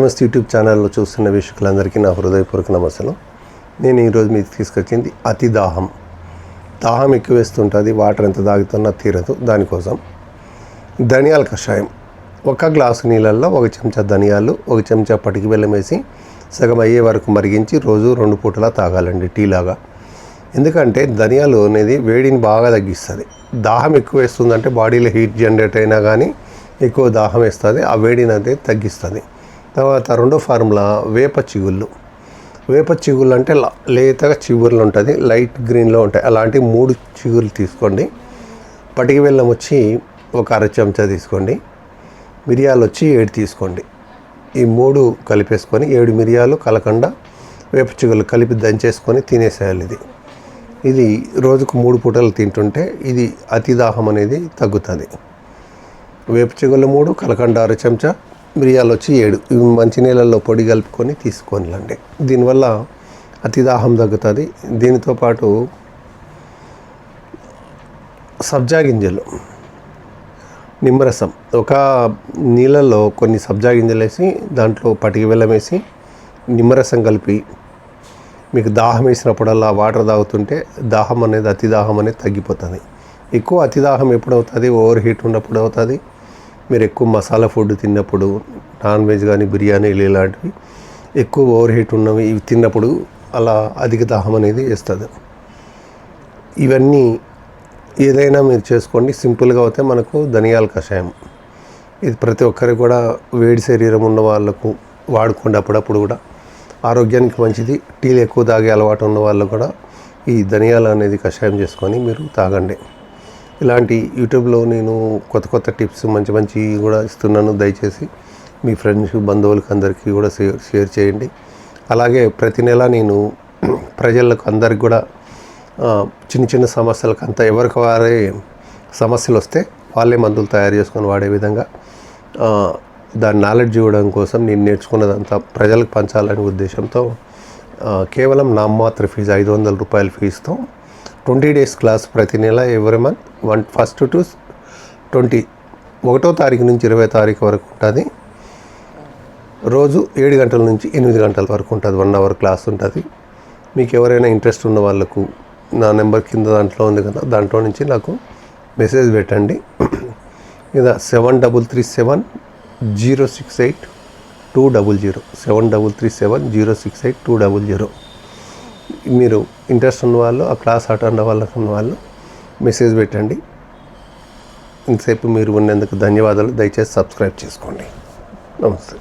నమస్తే యూట్యూబ్ ఛానల్లో చూస్తున్న వీక్షకులందరికీ నా హృదయపూర్వక నమస్కారం నేను ఈరోజు మీకు తీసుకొచ్చింది అతి దాహం. దాహం ఎక్కువ వేస్తుంటుంది వాటర్ ఎంత తాగుతున్నా తీరదు. దానికోసం ధనియాల కషాయం. ఒక గ్లాసు నీళ్ళల్లో ఒక చెంచా ధనియాలు ఒక చెంచా పటికి బెల్లం వేసి సగం అయ్యే వరకు మరిగించి రోజు రెండు పూటలా తాగాలండి టీ లాగా ఎందుకంటే ధనియాలు అనేది వేడిని బాగా తగ్గిస్తుంది. దాహం ఎక్కువ వేస్తుందంటే బాడీలో హీట్ జనరేట్ అయినా కానీ ఎక్కువ దాహం వేస్తుంది ఆ వేడిని అనేది తగ్గిస్తుంది. తర్వాత రెండో ఫార్ములా వేప చిగుళ్ళు. వేప చిగుళ్ళు అంటే లేతగా చిగుర్లు ఉంటుంది లైట్ గ్రీన్లో ఉంటాయి. అలాంటి మూడు చిగుర్లు తీసుకోండి. పటికి బెల్లం వచ్చి ఒక అర చెంచా తీసుకోండి. మిరియాలు వచ్చి ఏడు తీసుకోండి. ఈ మూడు కలిపేసుకొని ఏడు మిరియాలు కలకండ వేప చిగుళ్ళు కలిపి దంచేసుకొని తినేసేయాలి ఇది. ఇది రోజుకు మూడు పూటలు తింటుంటే ఇది అతి దాహం అనేది తగ్గుతుంది. వేప చిగుళ్ళు మూడు కలకండ అర చెంచా మిరియాలు వచ్చి ఏడు. ఇవి మంచినీళ్ళల్లో పొడి కలుపుకొని తీసుకోనిలండి. దీనివల్ల అతి దాహం తగ్గుతుంది. దీనితో పాటు సబ్జా గింజలు నిమ్మరసం. ఒక నీళ్ళల్లో కొన్ని సబ్జా గింజలు వేసి దాంట్లో పటికి బెల్లం వేసి నిమ్మరసం కలిపి మీకు దాహం వేసినప్పుడల్లా వాటర్ తాగుతుంటే దాహం అనేది అతి దాహం అనేది తగ్గిపోతుంది. ఎక్కువ అతి దాహం ఎప్పుడు అవుతుంది ఓవర్ హీట్ ఉన్నప్పుడు అవుతుంది మీరు ఎక్కువ మసాలా ఫుడ్ తిన్నప్పుడు నాన్ వెజ్ కానీ బిర్యానీలు ఇలాంటివి ఎక్కువ ఓవర్ హీట్ ఉన్నవి ఇవి తిన్నప్పుడు అలా అధిక దాహం అనేది వేస్తుంది. ఇవన్నీ ఏదైనా మీరు చేసుకోండి. సింపుల్గా అయితే మనకు ధనియాల కషాయం. ఇది ప్రతి ఒక్కరికి కూడా వేడి శరీరం ఉన్న వాళ్ళకు వాడుకోండి అప్పుడప్పుడు కూడా. ఆరోగ్యానికి మంచిది. టీలు ఎక్కువ తాగే అలవాటు ఉన్న వాళ్ళు కూడా ఈ ధనియాలు అనేది కషాయం చేసుకొని మీరు తాగండి. ఇలాంటి యూట్యూబ్లో నేను కొత్త కొత్త టిప్స్ మంచి మంచి కూడా ఇస్తున్నాను. దయచేసి మీ ఫ్రెండ్స్ బంధువులకు అందరికీ కూడా షేర్ షేర్ చేయండి. అలాగే ప్రతి నెల నేను ప్రజలకు అందరికి కూడా చిన్న చిన్న సమస్యలకు అంతా ఎవరికి వారే సమస్యలు వస్తే వాళ్ళే మందులు తయారు చేసుకొని వాడే విధంగా దాని నాలెడ్జ్ ఇవ్వడం కోసం నేను నేర్చుకున్నదంతా ప్రజలకు పంచాలనే ఉద్దేశంతో కేవలం నామ్మాత్ర ఫీజు ఐదు వందల రూపాయల ఫీజుతో ట్వంటీ డేస్ క్లాస్ ప్రతి నెల every month one first to twenty ఒకటో తారీఖు నుంచి ఇరవై తారీఖు వరకు ఉంటుంది. రోజు ఏడు గంటల నుంచి ఎనిమిది గంటల వరకు ఉంటుంది. వన్ అవర్ క్లాస్ ఉంటుంది. మీకు ఎవరైనా ఇంట్రెస్ట్ ఉన్న వాళ్ళకు నా నెంబర్ కింద దాంట్లో ఉంది కదా దాంట్లో నుంచి నాకు మెసేజ్ పెట్టండి. మీద seven double three seven zero six eight two double zero seven double three seven zero six eight two double zero మీరు ఇంట్రెస్ట్ ఉన్న వాళ్ళు ఆ క్లాస్ అటెండ్ అవ్వాలనుకున్న ఉన్న వాళ్ళు మెసేజ్ పెట్టండి. ఇంతసేపు మీరు ఉన్నందుకు ధన్యవాదాలు. దయచేసి సబ్స్క్రైబ్ చేసుకోండి. నమస్తే.